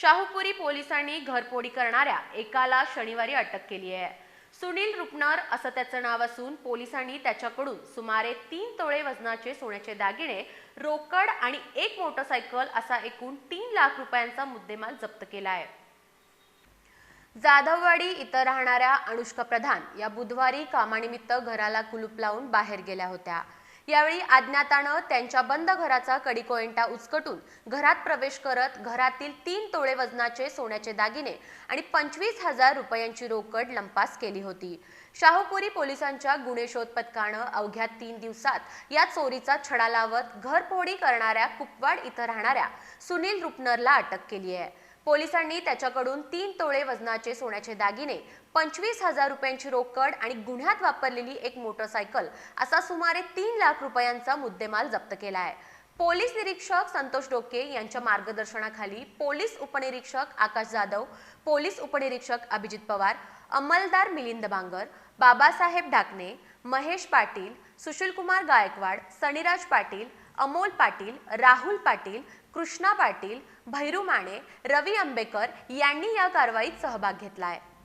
शाहूपुरी पोलिसांनी घरफोडी करणाऱ्या एकाला शनिवारी अटक केली आहे. सुनील रुपनर असं त्याचं नाव असून पोलिसांनी त्याच्याकडून सुमारे तीन तोळे वजनाचे सोन्याचे दागिने रोकड आणि एक मोटरसायकल असा एकूण तीन लाख रुपयांचा मुद्देमाल जप्त केला आहे. जाधववाडी इथं राहणाऱ्या अनुष्का प्रधान या बुधवारी कामानिमित्त घराला कुलूप लावून बाहेर गेल्या होत्या. यावेळी अज्ञातानं त्यांच्या बंद घराचा कडीकोयंटा उचकटून घरात प्रवेश करत घरातील तीन तोळे वजनाचे सोन्याचे दागिने आणि पंचवीस हजार रुपयांची रोकड लंपास केली होती. शाहूपुरी पोलिसांच्या गुन्हे शोध पथकानं अवघ्या तीन दिवसात या चोरीचा छडा लावत घरफोडी करणाऱ्या कुपवाड इथं राहणाऱ्या सुनील रुपनरला अटक केली आहे. पोलिसांनी त्याच्याकडून तीन तोळे वजनाचे सोन्याचे दागिने पंचवीस हजार रुपयांची रोकड आणि गुन्ह्यात वापरलेली एक मोटरसायकल असा सुमारे तीन लाख रुपयांचा मुद्देमाल जप्त केला आहे पोलीस निरीक्षक संतोष डोके यांच्या मार्गदर्शनाखाली पोलीस उपनिरीक्षक आकाश जाधव पोलीस उपनिरीक्षक अभिजित पवार अंमलदार मिलिंद बांगर बाबासाहेब ढाकणे महेश पाटील सुशीलकुमार गायकवाड सणिराज पाटील अमोल पाटील राहुल पाटील कृष्णा पाटील भैरू माने रवी आंबेकर यांनी या कारवाईत सहभाग घेतला आहे